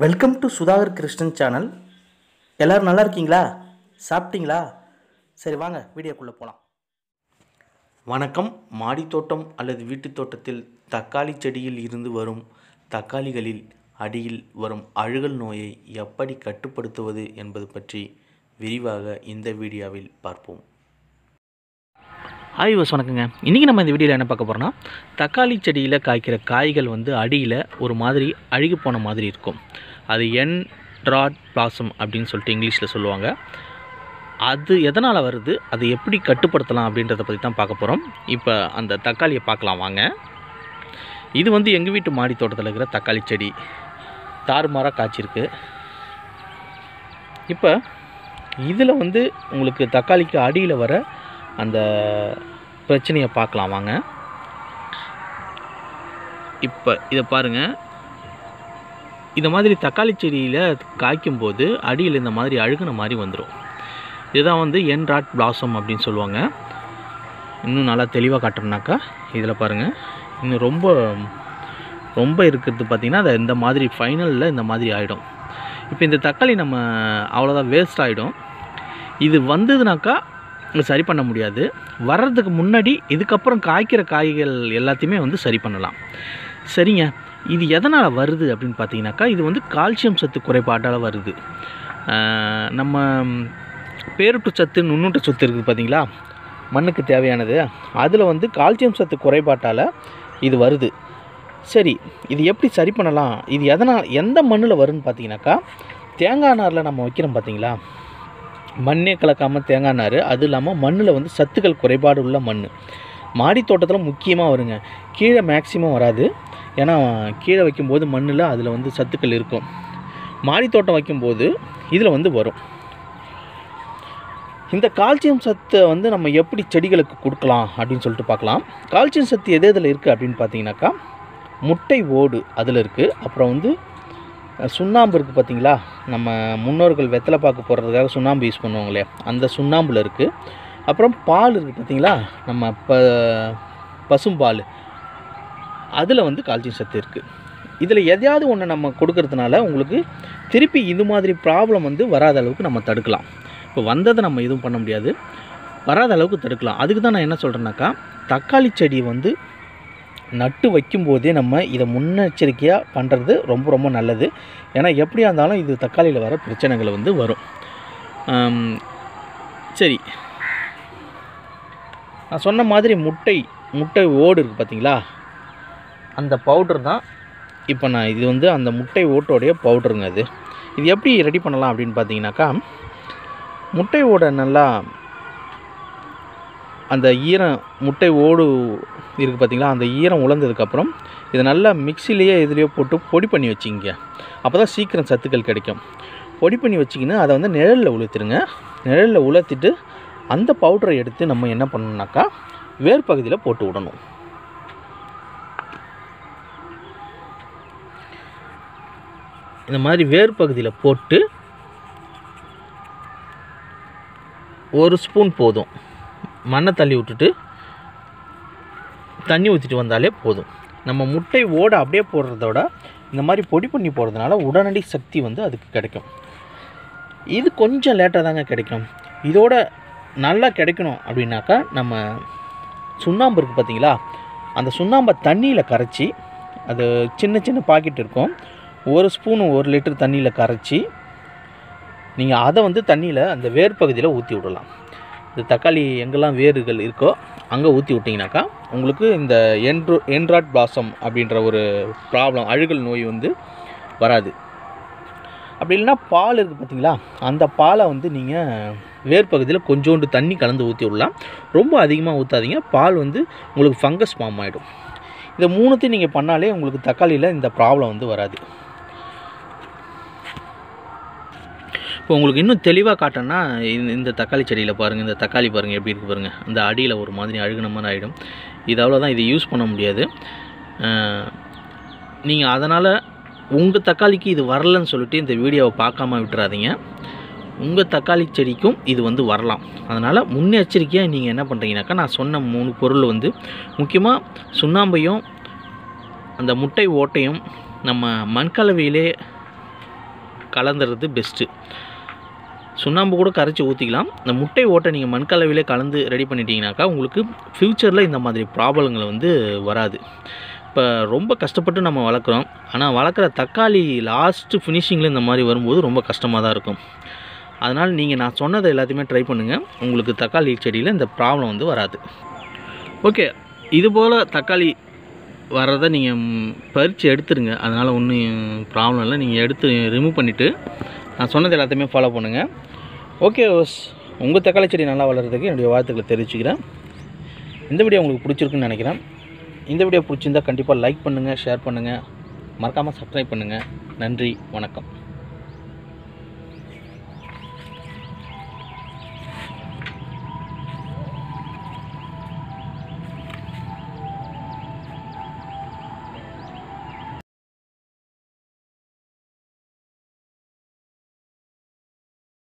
Welcome to Sudhakar Krishnan channel எல்லோரும் நல்லா இருக்கீங்களா? சாப்பிட்டீங்களா? சரி வாங்க வீடியோக்குள்ளே போகலாம் வணக்கம். மாடித் தோட்டம் அல்லது வீட்டுத் தோட்டத்தில் தக்காளி செடியில் இருந்து வரும் தக்காளிகளில் அடியில் வரும் அழுகல் நோயை எப்படி கட்டுப்படுத்துவது என்பது பற்றி விரிவாக இந்த வீடியோவில் பார்ப்போம். ஆய்வஸ் வணக்கங்க. இன்றைக்கி நம்ம இந்த வீடியோவில் என்ன பார்க்க போகிறோம்னா தக்காளி செடியில் காய்க்கிற காய்கள் வந்து அடியில் ஒரு மாதிரி அழுகி போன மாதிரி இருக்கும். அது என் ட்ராட் பிளாசம் அப்படின்னு சொல்லிட்டு இங்கிலீஷில் சொல்லுவாங்க. அது எதனால் வருது? அது எப்படி கட்டுப்படுத்தலாம் அப்படின்றத பற்றி தான் பார்க்க போகிறோம் இப்போ அந்த தக்காளியை பார்க்கலாம் வாங்க. இது வந்து எங்கள் வீட்டு மாடி தோட்டத்தில் இருக்கிற தக்காளி செடி. தாறுமாறாக காய்ச்சிருக்கு. இப்போ இதில் வந்து உங்களுக்கு தக்காளிக்கு அடியில் வர அந்த பிரச்சனையை பார்க்கலாம் வாங்க. இப்போ இதை பாருங்கள் இந்த மாதிரி தக்காளி செடியில் காய்க்கும்போது அடியில் இந்த மாதிரி அழுகுன மாதிரி வந்துடும் இதுதான் வந்து என் ராட் பிளாசம் அப்படின்னு சொல்லுவாங்க. இன்னும் நல்லா தெளிவாக காட்டுறோம்னாக்கா இதில் பாருங்கள் இன்னும் ரொம்ப ரொம்ப இருக்கிறது பார்த்திங்கன்னா அது இந்த மாதிரி ஃபைனலில் இந்த மாதிரி ஆகிடும் இப்போ இந்த தக்காளி நம்ம அவ்வளோதான் வேஸ்ட் ஆகிடும் இது வந்ததுனாக்கா சரி பண்ண முடியாது. வர்றதுக்கு முன்னாடி இதுக்கப்புறம் காய்க்கிற காய்கள் எல்லாத்தையுமே வந்து சரி பண்ணலாம். சரிங்க. இது எதனால் வருது அப்படின்னு பார்த்தீங்கன்னாக்கா இது வந்து கால்சியம் சத்து குறைபாட்டால் வருது. நம்ம பேருட்டு சத்து நுண்ணூட்ட சத்து இருக்குது பார்த்தீங்களா? மண்ணுக்கு தேவையானது. அதில் வந்து கால்சியம் சத்து குறைபாட்டால் இது வருது. சரி இது எப்படி சரி பண்ணலாம்? இது எதனால் எந்த மண்ணில் வரும்னு பார்த்தீங்கன்னாக்கா தேங்காய் நாரில் நம்ம வைக்கிறோம் பார்த்தீங்களா? மண்ணே கலக்காமல் தேங்காய் நார் அது இல்லாமல் மண்ணில் வந்து சத்துக்கள் குறைபாடு உள்ள மண் மாடி தோட்டத்தில் முக்கியமாக வருங்க. கீழே மேக்சிமம் வராது. ஏன்னா கீழே வைக்கும்போது மண்ணில் அதில் வந்து சத்துக்கள் இருக்கும். மாடி தோட்டம் வைக்கும்போது இதில் வந்து வரும். இந்த கால்சியம் சத்தை வந்து நம்ம எப்படி செடிகளுக்கு கொடுக்கலாம் அப்படின்னு சொல்லிட்டு பார்க்கலாம். கால்சியம் சத்து எது இதில் இருக்குது அப்படின்னு பார்த்தீங்கன்னாக்கா முட்டை ஓடு அதில் இருக்குது அப்புறம் வந்து சுண்ணாம்பு இருக்குது பார்த்தீங்களா? நம்ம முன்னோர்கள் வெத்தலை பாக்கு போடுறதுக்காக சுண்ணாம்பு யூஸ் பண்ணுவாங்களே அந்த சுண்ணாம்பில் இருக்குது அப்புறம் பால் இருக்குது பார்த்தீங்களா? நம்ம ப பசும்பால் அதில் வந்து கால்சியம் சத்து இருக்குது இதில் எதையாவது ஒன்று நம்ம கொடுக்கறதுனால உங்களுக்கு திருப்பி இது மாதிரி ப்ராப்ளம் வந்து வராத அளவுக்கு நம்ம தடுக்கலாம். இப்போ வந்ததை நம்ம எதுவும் பண்ண முடியாது. வராத அளவுக்கு தடுக்கலாம். அதுக்கு தான் நான் என்ன சொல்கிறேன்னாக்கா தக்காளி செடி வந்து நட்டு வைக்கும்போதே நம்ம இதை முன்னெச்சரிக்கையாக பண்ணுறது ரொம்ப ரொம்ப நல்லது. ஏன்னா எப்படியா இருந்தாலும் இது தக்காளியில் வர பிரச்சனைகள் வந்து வரும். சரி. நான் சொன்ன மாதிரி முட்டை முட்டை ஓடு இருக்குது பார்த்தீங்களா அந்த பவுடர் தான் இப்போ நான் இது வந்து அந்த முட்டை ஓட்டோடைய பவுடருங்க அது. இது எப்படி ரெடி பண்ணலாம் அப்படின்னு பார்த்தீங்கன்னாக்கா முட்டை ஓடை நல்லா அந்த ஈரம் முட்டை ஓடு இருக்குது பார்த்திங்களா? அந்த ஈரம் உலர்ந்ததுக்கப்புறம் இதை நல்லா மிக்சிலேயே இதுலேயோ போட்டு பொடி பண்ணி வச்சிங்க. அப்போ தான் சீக்கிரம் சத்துக்கள் கிடைக்கும். பொடி பண்ணி வச்சிக்கின்னு அதை வந்து நிழலில் உளுத்துருங்க நிழலில் உலர்த்திட்டு அந்த பவுடரை எடுத்து நம்ம என்ன பண்ணணுன்னாக்கா வேர் பகுதியில் போட்டு விடணும். இந்த மாதிரி வேர் பகுதியில் போட்டு ஒரு ஸ்பூன் போதும். மண்ணை தள்ளி விட்டுட்டு தண்ணி ஊற்றிட்டு வந்தாலே போதும். நம்ம முட்டை ஓட அப்படியே போடுறதோட இந்த மாதிரி பொடி பண்ணி போடுறதுனால உடனடி சக்தி வந்து அதுக்கு கிடைக்கும். இது கொஞ்சம் லேட்டாக தாங்க கிடைக்கும். இதோட நல்லா கிடைக்கணும் அப்படின்னாக்கா நம்ம சுண்ணாம்பு இருக்குது பார்த்தீங்களா? அந்த சுண்ணாம்பை தண்ணியில் கரைச்சி அது சின்ன சின்ன பாக்கெட் இருக்கும். ஒரு ஸ்பூன் ஒரு லிட்டர் தண்ணியில் கரைச்சி நீங்கள் அதை வந்து தண்ணியில் அந்த வேர் பகுதியில் ஊற்றி விடலாம். இந்த தக்காளி எங்கெல்லாம் வேர்கள் இருக்கோ அங்கே ஊற்றி விட்டிங்கனாக்கா உங்களுக்கு இந்த என்ட்ரோ என்ட்ராட் பிளாசம் அப்படின்ற ஒரு ப்ராப்ளம் அழுகல் நோய் வந்து வராது. அப்படி இல்லைன்னா பால் இருக்குது பார்த்தீங்களா அந்த பாலை வந்து நீங்கள் வேர் பகுதியில் கொஞ்சோண்டு தண்ணி கலந்து ஊற்றி விடலாம். ரொம்ப அதிகமாக ஊற்றாதீங்க பால் வந்து உங்களுக்கு ஃபங்கஸ் ஃபார்ம் ஆகிடும் இதை மூணுத்தையும் நீங்கள் பண்ணாலே உங்களுக்கு தக்காளியில் இந்த ப்ராப்ளம் வந்து வராது. இப்போ உங்களுக்கு இன்னும் தெளிவாக காட்டணும்னா இந்த இந்த தக்காளி செடியில் பாருங்கள் இந்த தக்காளி பாருங்கள் எப்படி இருக்குது பாருங்கள் இந்த அடியில் ஒரு மாதிரி அழுகுன மாதிரி ஆகிடும் இது அவ்வளோதான் இதை யூஸ் பண்ண முடியாது. நீங்கள் அதனால் உங்கள் தக்காளிக்கு இது வரலன்னு சொல்லிட்டு இந்த வீடியோவை பார்க்காம விட்டுறாதீங்க. உங்கள் தக்காளி செடிக்கும் இது வந்து வரலாம். அதனால் முன்னெச்சரிக்கையாக நீங்கள் என்ன பண்ணுறீங்கனாக்கா நான் சொன்ன மூணு பொருள் வந்து முக்கியமாக சுண்ணாம்பையும் அந்த முட்டை ஓட்டையும் நம்ம மண்கலவையிலே கலந்துறது பெஸ்ட்டு சுண்ணாம்பு கூட கரைச்சி ஊற்றிக்கலாம் இந்த முட்டை ஓட்டை நீங்கள் மண்கலவையிலே கலந்து ரெடி பண்ணிட்டீங்கனாக்கா உங்களுக்கு ஃப்யூச்சரில் இந்த மாதிரி ப்ராப்ளங்கள் வந்து வராது. இப்போ ரொம்ப கஷ்டப்பட்டு நம்ம வளர்க்குறோம். ஆனால் வளர்க்குற தக்காளி லாஸ்ட்டு ஃபினிஷிங்கில் இந்த மாதிரி வரும்போது ரொம்ப கஷ்டமாக தான் இருக்கும். அதனால் நீங்கள் நான் சொன்னதை எல்லாத்தையுமே ட்ரை பண்ணுங்கள் உங்களுக்கு தக்காளி செடியில் இந்த ப்ராப்ளம் வந்து வராது. ஓகே இதுபோல் தக்காளி வர்றதை நீங்கள் பறித்து எடுத்துருங்க. அதனால் ஒன்றும் ப்ராப்ளம் இல்லை. நீங்கள் எடுத்து ரிமூவ் பண்ணிவிட்டு நான் சொன்னது எல்லாத்தையுமே ஃபாலோ பண்ணுங்கள் ஓகே ஓஸ் உங்கள் தக்காளி செடி நல்லா வளர்கிறதுக்கு என்னுடைய வாழ்த்துக்களை தெரிவிச்சுக்கிறேன். இந்த வீடியோ உங்களுக்கு பிடிச்சிருக்குன்னு நினைக்கிறேன். இந்த வீடியோ பிடிச்சிருந்தா கண்டிப்பாக லைக் பண்ணுங்கள் ஷேர் பண்ணுங்கள் மறக்காமல் சப்ஸ்கிரைப் பண்ணுங்கள் நன்றி வணக்கம்.